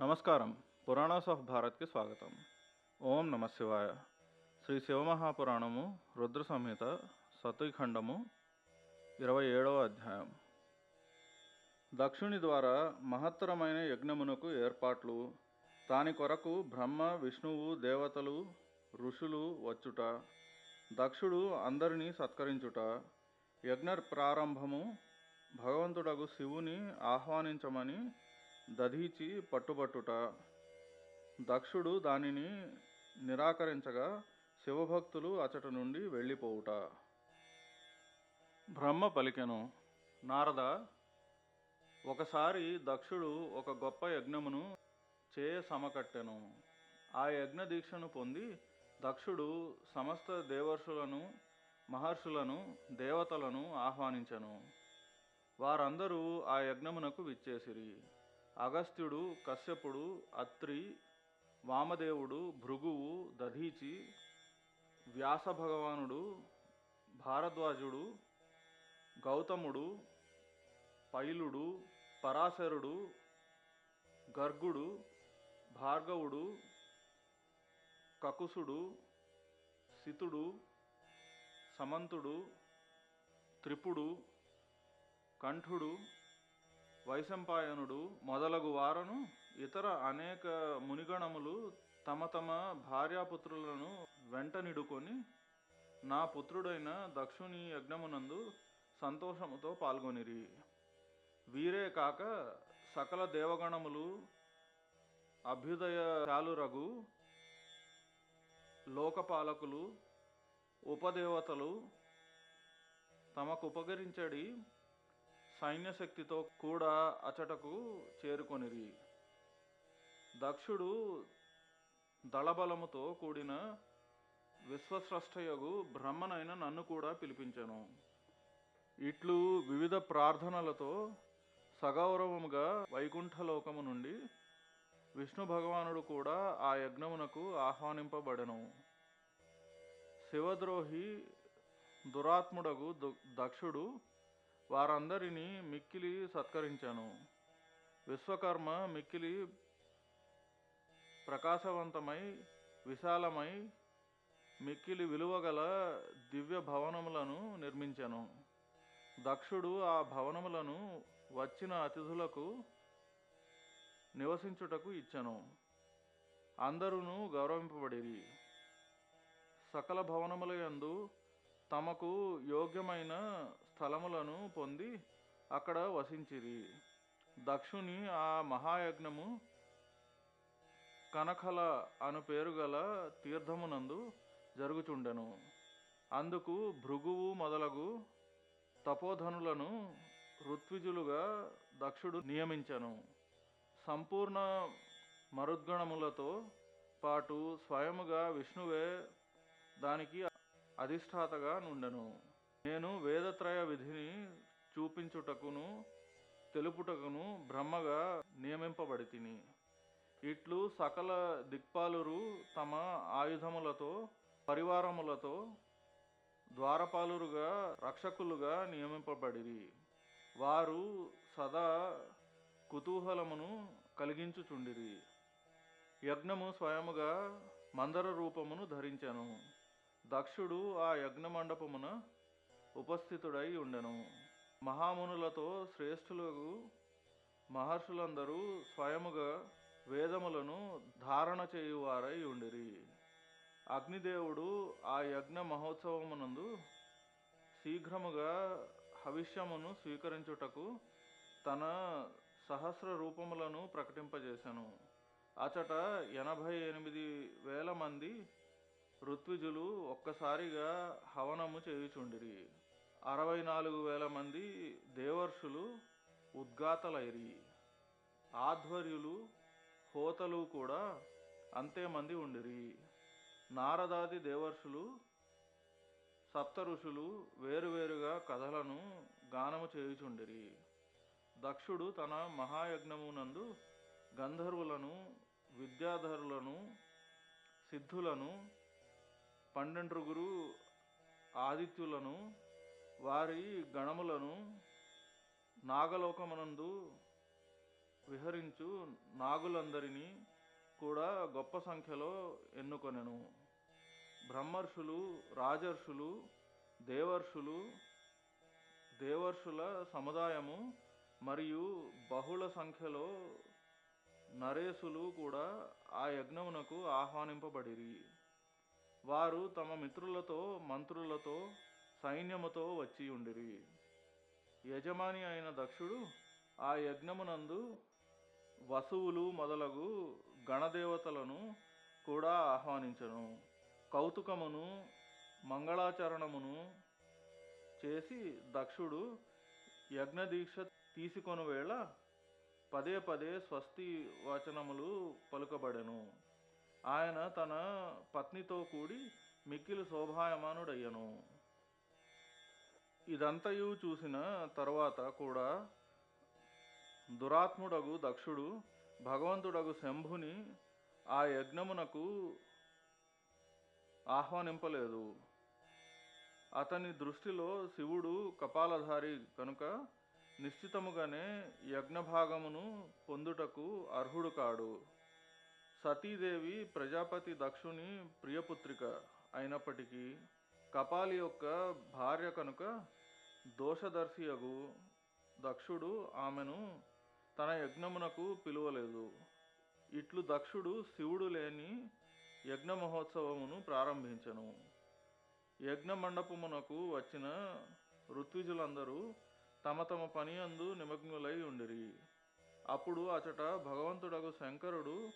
నమస్కారం. పురాణాస్ ఆఫ్ భారత్కి స్వాగతం. ఓం నమ శివాయ. శ్రీ శివమహాపురాణము రుద్ర సంహిత సతీఖండము ఇరవై ఏడవ అధ్యాయం. దక్షుని ద్వారా మహత్తరమైన యజ్ఞమునకు ఏర్పాట్లు దాని కొరకు బ్రహ్మ విష్ణువు దేవతలు ఋషులు వచ్చుట దక్షుడు అందరినీ సత్కరించుట యజ్ఞ ప్రారంభము భగవంతుడగు శివుని ఆహ్వానించమని దధీచి పట్టుబట్టుట. దక్షుడు దానిని నిరాకరించగా శివభక్తులు అచట నుండి వెళ్ళిపోవుట. బ్రహ్మ పలికెను నారద ఒకసారి దక్షుడు ఒక గొప్ప యజ్ఞమును చేయ సమకట్టెను. ఆ యజ్ఞ దీక్షను పొంది దక్షుడు సమస్త దేవర్షులను మహర్షులను దేవతలను ఆహ్వానించెను. వారందరూ ఆ యజ్ఞమునకు విచ్చేసిరి. అగస్త్యుడు కశ్యపుడు అత్రి వామదేవుడు భృగువు దధీచి వ్యాస భగవానుడు భారద్వాజుడు గౌతముడు పైలుడు పరాశరుడు గర్గుడు భార్గవుడు కకుసుడు సితుడు సమంతుడు త్రిపుడు కంఠుడు వైశంపాయనుడు మొదలగు వారను ఇతర అనేక మునిగణములు తమ తమ భార్యాపుత్రులను వెంటనిడుకొని నా పుత్రుడైన దక్షుని యజ్ఞమునందు సంతోషముతో పాల్గొనిరి. వీరే కాక సకల దేవగణములు అభ్యుదయాలురగు లోకపాలకులు ఉపదేవతలు తమకు ఉపకరించడి సైన్యశక్తితో కూడా అచటకు చేరుకొనిరి. దక్షుడు దళబలముతో కూడిన విశ్వస్రష్టయగు బ్రహ్మనైన నన్ను కూడా పిలిపించెను. ఇట్లు వివిధ ప్రార్థనలతో సగౌరవముగా వైకుంఠలోకము నుండి విష్ణు భగవానుడు కూడా ఆ యజ్ఞమునకు ఆహ్వానింపబడెను. శివద్రోహి దురాత్ముడగు దు- దక్షుడు వారందరినీ మిక్కిలి సత్కరించాను. విశ్వకర్మ మిక్కిలి ప్రకాశవంతమై విశాలమై మిక్కిలి విలువగల దివ్య భవనములను నిర్మించెను. దక్షుడు ఆ భవనములను వచ్చిన అతిథులకు నివసించుటకు ఇచ్చెను. అందరూ గౌరవింపబడిరి. సకల భవనముల యందు తమకు యోగ్యమైన స్థలములను పొంది అక్కడ వసించిరి. దక్షుని ఆ మహాయజ్ఞము కనకల అను పేరు గల తీర్థమునందు జరుగుచుండెను. అందుకు భృగువు మొదలగు తపోధనులను ఋత్విజులుగా దక్షుడు నియమించెను. సంపూర్ణ మరుద్గణములతో పాటు స్వయముగా విష్ణువే దానికి అధిష్టాతగా నుండెను. నేను వేదత్రయ విధిని చూపించుటకును తెలుపుటకును బ్రహ్మగా నియమింపబడి తిని ఇట్లు సకల దిక్పాలురు తమ ఆయుధములతో పరివారములతో ద్వారపాలురుగా రక్షకులుగా నియమింపబడిరి. వారు సదా కుతూహలమును కలిగించుచుండిరి. యజ్ఞము స్వయముగా మందర రూపమును ధరించెను. దక్షుడు ఆ యజ్ఞ మండపమున ఉపస్థితుడై ఉండెను. మహామునులతో శ్రేష్ఠులకు మహర్షులందరూ స్వయముగా వేదములను ధారణ చేయువారై ఉండిరి. అగ్నిదేవుడు ఆ యజ్ఞ మహోత్సవమునందు శీఘ్రముగా హవిష్యమును స్వీకరించుటకు తన సహస్ర రూపములను ప్రకటింపజేశాను అచట ఎనభై ఎనిమిది వేల మంది ఋత్విజులు ఒక్కసారిగా హవనము చేయుచుండిరి. అరవై నాలుగు వేల మంది దేవర్షులు ఉద్గాతలైరి ఆధ్వర్యులు హోతలు కూడా అంతేమంది ఉండిరి. నారదాది దేవర్షులు సప్త ఋషులు వేరువేరుగా కథలను గానము చేయుచుండిరి. దక్షుడు తన మహాయజ్ఞమునందు గంధర్వులను విద్యాధరులను సిద్ధులను పన్నెండుగురు ఆదిత్యులను వారి గణములను నాగలోకమునందు విహరించు నాగులందరినీ కూడా గొప్ప సంఖ్యలో ఎన్నుకొనెను. బ్రహ్మర్షులు రాజర్షులు దేవర్షులు దేవర్షుల సముదాయము మరియు బహుళ సంఖ్యలో నరేసులు కూడా ఆ యజ్ఞమునకు ఆహ్వానింపబడిరి. వారు తమ మిత్రులతో మంత్రులతో సైన్యముతో వచ్చి ఉండిరి. యజమాని అయిన దక్షుడు ఆ యజ్ఞమునందు వసువులు మొదలగు గణదేవతలను కూడా ఆహ్వానించను. కౌతుకమును మంగళాచరణమును చేసి దక్షుడు యజ్ఞదీక్ష తీసుకొని వేళ పదే పదే స్వస్తి వచనములు పలుకబడెను. ఆయన తన పత్నితో కూడి మిక్కిలి శోభాయమానుడయ్యను. ఇదంతయు చూసిన తర్వాత కూడా దురాత్ముడగు దక్షుడు భగవంతుడగు శంభుని ఆ యజ్ఞమునకు ఆహ్వానింపలేదు. అతని దృష్టిలో శివుడు కపాలధారి కనుక నిశ్చితముగానే యజ్ఞభాగమును పొందుటకు అర్హుడు కాడు. సతీదేవి ప్రజాపతి దక్షుని ప్రియపుత్రిక అయినప్పటికీ కపాలి యొక్క భార్య కనుక దోషదర్శియగు దక్షుడు ఆమెను తన యజ్ఞమునకు పిలువలేదు. ఇట్లు దక్షుడు శివుడు లేని యజ్ఞ మహోత్సవమును ప్రారంభించెను. యజ్ఞ మండపమునకు వచ్చిన ఋత్విజులందరూ తమ తమ పని అందు నిమగ్నులై ఉండిరి. అప్పుడు అచట భగవంతుడగు శంకరుడు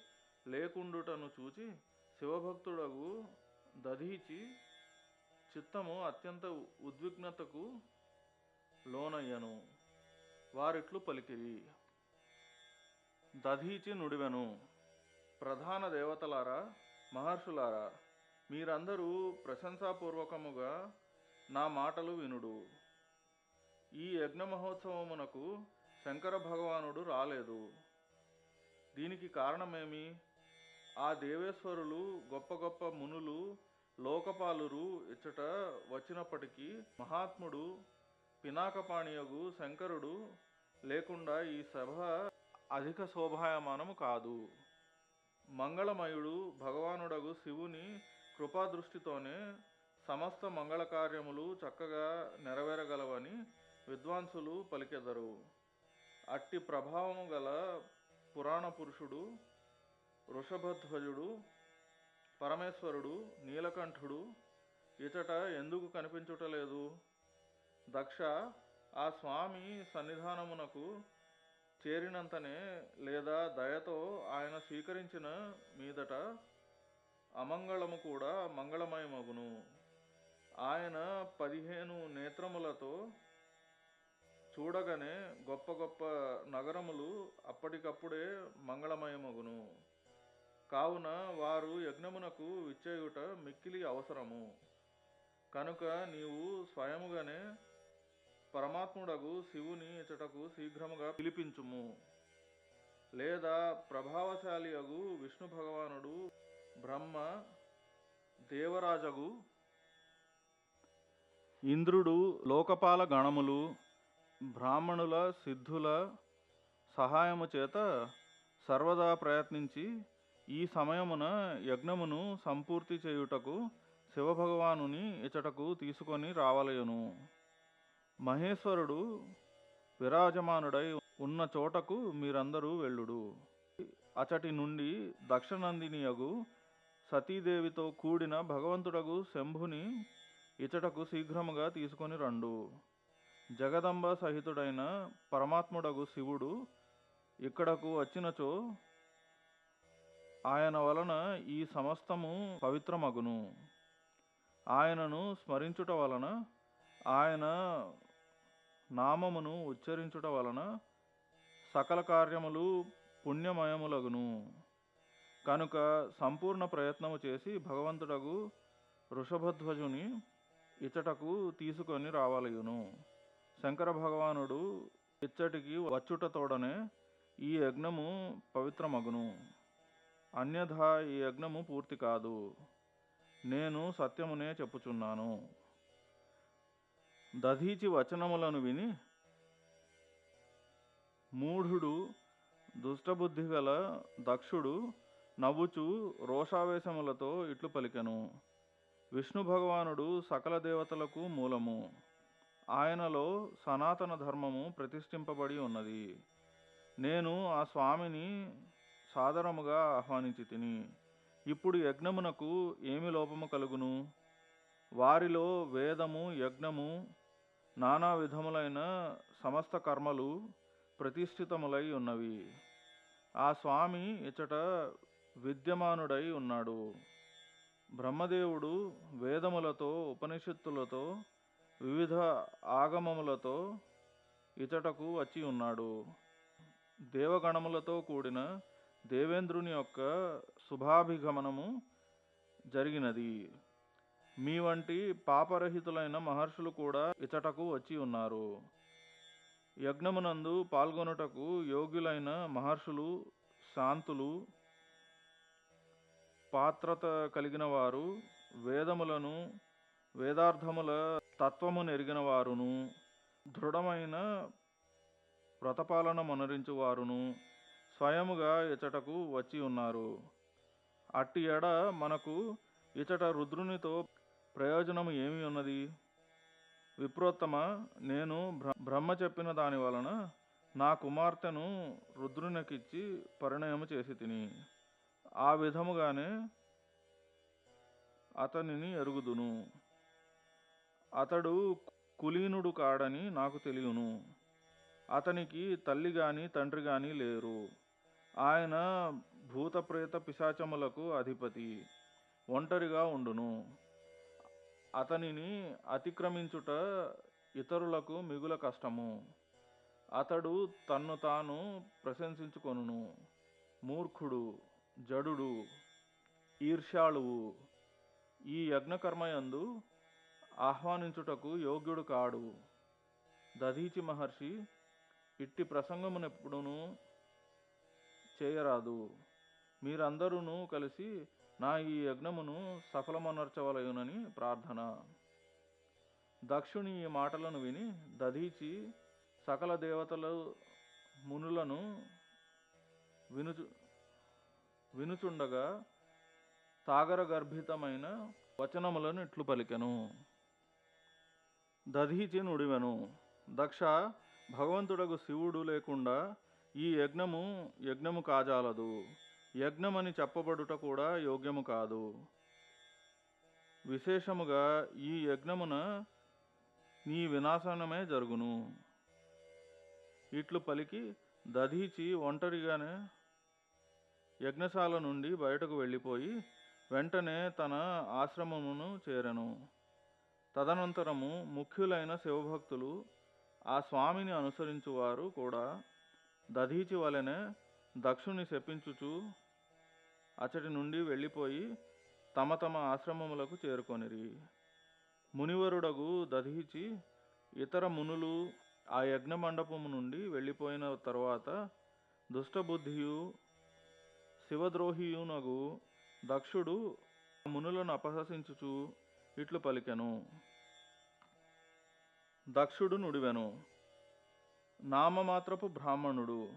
లేకుండుటను చూచి శివభక్తుడగు దధీచి చిత్తము అత్యంత ఉద్విగ్నతకు లోనయ్యను. వారిట్లు పలికిరి. దధీచి నుడివెను. ప్రధాన దేవతలారా మహర్షులారా మీరందరూ ప్రశంసాపూర్వకముగా నా మాటలు వినుడు. ఈ యజ్ఞ మహోత్సవమునకు శంకర భగవానుడు రాలేదు. దీనికి కారణమేమి? ఆ దేవేశ్వరులు గొప్ప గొప్ప మునులు లోకపాలురు ఇచ్చట వచ్చినప్పటికీ మహాత్ముడు పినాకపాణియగు శంకరుడు లేకుండా ఈ సభ అధిక శోభాయమానము కాదు. మంగళమయుడు భగవానుడగు శివుని కృపాదృష్టితోనే సమస్త మంగళ కార్యములు చక్కగా నెరవేరగలవని విద్వాంసులు పలికెదరు. అట్టి ప్రభావము గల పురాణ పురుషుడు వృషభధ్వజుడు పరమేశ్వరుడు నీలకంఠుడు ఇచట ఎందుకు కనిపించుటలేదు? దక్ష ఆ స్వామి సన్నిధానమునకు చేరినంతనే లేదా దయతో ఆయన స్వీకరించిన మీదట అమంగళము కూడా మంగళమయమగును. ఆయన పదిహేను నేత్రములతో చూడగానే గొప్ప గొప్ప నగరములు అప్పటికప్పుడే మంగళమయమగును. కావున వారు యజ్ఞమునకు విచ్చేయుట మిక్కిలి అవసరము. కనుక నీవు స్వయముగానే పరమాత్ముడగు శివుని ఇచ్చటకు శీఘ్రముగా పిలిపించుము. లేదా ప్రభావశాలి అగు విష్ణు భగవానుడు బ్రహ్మ దేవరాజగు ఇంద్రుడు లోకపాల గణములు బ్రాహ్మణుల సిద్ధుల సహాయము చేత సర్వదా ప్రయత్నించి ఈ సమయమున యజ్ఞమును సంపూర్తి చేయుటకు శివభగవానుని ఇచ్చటకు తీసుకొని రావలయను మహేశ్వరుడు విరాజమానుడై ఉన్న చోటకు మీరందరూ వెళ్ళుడు. అచటి నుండి దక్షనందినియగు సతీదేవితో కూడిన భగవంతుడగు శంభుని ఇచటకు శీఘ్రముగా తీసుకొని రండు. జగదంబ సహితుడైన పరమాత్ముడగు శివుడు ఇక్కడకు వచ్చినచో ఆయన వలన ఈ సమస్తము పవిత్రమగును. ఆయనను స్మరించుట వలన ఆయన నామమును ఉచ్చరించుట వలన సకల కార్యములు పుణ్యమయములగును. కనుక సంపూర్ణ ప్రయత్నము చేసి భగవంతుడగు వృషభధ్వజుని ఇచ్చటకు తీసుకొని రావాలయును. శంకర భగవానుడు ఇచ్చటికి వచ్చుటతోడనే ఈ యజ్ఞము పవిత్రమగును. అన్యథా ఈ యజ్ఞము పూర్తి కాదు. నేను సత్యమునే చెప్పుచున్నాను. దధీచి వచనములను విని మూఢుడు దుష్టబుద్ధి గల దక్షుడు నవ్వుచు రోషావేశములతో ఇట్లు పలికెను. విష్ణు భగవానుడు సకల దేవతలకు మూలము. ఆయనలో సనాతన ధర్మము ప్రతిష్ఠింపబడి ఉన్నది. నేను ఆ స్వామిని సాదరముగా ఆహ్వానించి తిని ఇప్పుడు యజ్ఞమునకు ఏమి లోపము కలుగును? వారిలో వేదము యజ్ఞము నానా విధములైన సమస్త కర్మలు ప్రతిష్ఠితములై ఉన్నవి. ఆ స్వామి ఇచట విద్యమానుడై ఉన్నాడు. బ్రహ్మదేవుడు వేదములతో ఉపనిషత్తులతో వివిధ ఆగమములతో ఇచటకు వచ్చి ఉన్నాడు. దేవగణములతో కూడిన దేవేంద్రుని యొక్క శుభాభిగమనము జరిగినది. మీ వంటి పాపరహితులైన మహర్షులు కూడా ఇచటకు వచ్చి ఉన్నారు. యజ్ఞమునందు పాల్గొనుటకు యోగ్యులైన మహర్షులు శాంతులు పాత్రత కలిగిన వారు వేదములను వేదార్థముల తత్వము నెరిగిన వారును దృఢమైన వ్రతపాలన మొనరించువారును వారును స్వయముగా ఇచటకు వచ్చి ఉన్నారు. అట్టి ఎడ మనకు ఇచట రుద్రునితో ప్రయోజనము ఏమి ఉన్నది? విప్రోత్తమ నేను బ్ర బ్రహ్మ చెప్పిన దాని వలన నా కుమార్తెను రుద్రునికిచ్చి పరిణయము చేసి తిని ఆ విధముగానే అతనిని ఎరుగుదును. అతడు కులీనుడు కాడని నాకు తెలియను. అతనికి తల్లి గాని తండ్రి గాని లేరు. ఆయన భూతప్రేత పిశాచములకు అధిపతి ఒంటరిగా ఉండును. అతనిని అతిక్రమించుట ఇతరులకు మిగుల కష్టము. అతడు తన్ను తాను ప్రశంసించుకొనును. మూర్ఖుడు జడుడు ఈర్ష్యాళువు ఈ యజ్ఞకర్మయందు ఆహ్వానించుటకు యోగ్యుడు కాడు. దధీచి మహర్షి ఇట్టి ప్రసంగమునెప్పుడును చేయరాదు. మీరందరూ కలిసి నా ఈ యజ్ఞమును సఫలమనర్చవలయునని ప్రార్థన. దక్షుని ఈ మాటలను విని దధీచి సకల దేవతలు మునులను వినుచు వినుచుండగా సాగర గర్భితమైన వచనములను ఇట్లు పలికెను. దధీచి నుడివెను. దక్ష భగవంతుడకు శివుడు లేకుండా ఈ యజ్ఞము యజ్ఞము కాజాలదు. యజ్ఞమని చెప్పబడుట కూడా యోగ్యము కాదు. విశేషముగా ఈ యజ్ఞమున నీ వినాశనమే జరుగును. ఇట్లు పలికి దధీచి ఒంటరిగానే యజ్ఞశాల నుండి బయటకు వెళ్ళిపోయి వెంటనే తన ఆశ్రమమును చేరను. తదనంతరము ముఖ్యులైన శివభక్తులు ఆ స్వామిని అనుసరించువారు కూడా దధీచి వలెనే దక్షుణ్ణి శపించుచు అచటి నుండి వెళ్ళిపోయి తమ తమ ఆశ్రమములకు చేరుకొనిరి. మునివరుడగు దధీచి ఇతర మునులు ఆ యజ్ఞ మండపము నుండి వెళ్ళిపోయిన తరువాత దుష్టబుద్ధియు శివద్రోహియునగు దక్షుడు మునులను అపహసించుచు ఇట్లు పలికెను. దక్షుడు నుడివెను. నామమాత్రపు బ్రాహ్మణుడు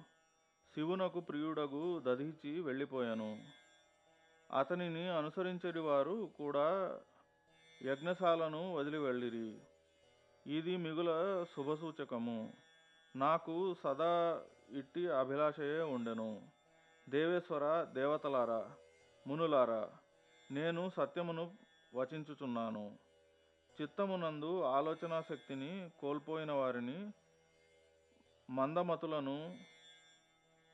శివునకు ప్రియుడగు దధించి వెళ్ళిపోయాను. అతనిని అనుసరించని వారు కూడా యజ్ఞశాలను వదిలి వెళ్ళిరి. ఇది మిగుల శుభసూచకము. నాకు సదా ఇట్టి అభిలాషయే ఉండెను. దేవేశ్వర దేవతలారా మునులారా నేను సత్యమును వచించుచున్నాను. చిత్తమునందు ఆలోచనా శక్తిని కోల్పోయిన వారిని మందమతులను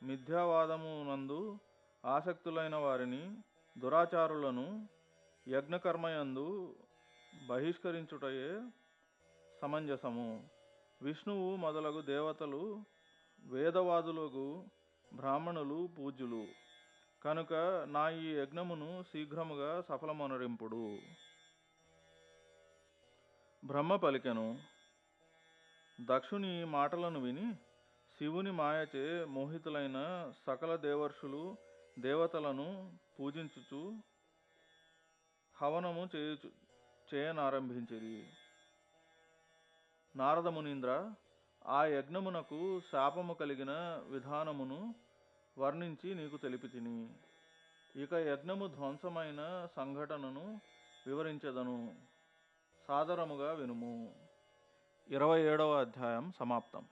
మిథ్యావాదమునందు ఆసక్తులైన వారిని దురాచారులను యజ్ఞకర్మయందు బహిష్కరించుటయే సమంజసము. విష్ణువు మొదలగు దేవతలు వేదవాదులకు బ్రాహ్మణులు పూజ్యులు. కనుక నా ఈ యజ్ఞమును శీఘ్రముగా సఫలమనరింపుడు. బ్రహ్మ పలికెను. దక్షుని మాటలను విని శివుని మాయచే మోహితులైన సకల దేవర్షులు దేవతలను పూజించుచు హవనము చేయుచు చేయనారంభించిరి. నారదమునీంద్ర ఆ యజ్ఞమునకు శాపము కలిగిన విధానమును వర్ణించి నీకు తెలిపి తిని ఇక యజ్ఞము ధ్వంసమైన సంఘటనను వివరించదను. సాదరముగా వినుము. ఇరవై ఏడవ అధ్యాయం సమాప్తం.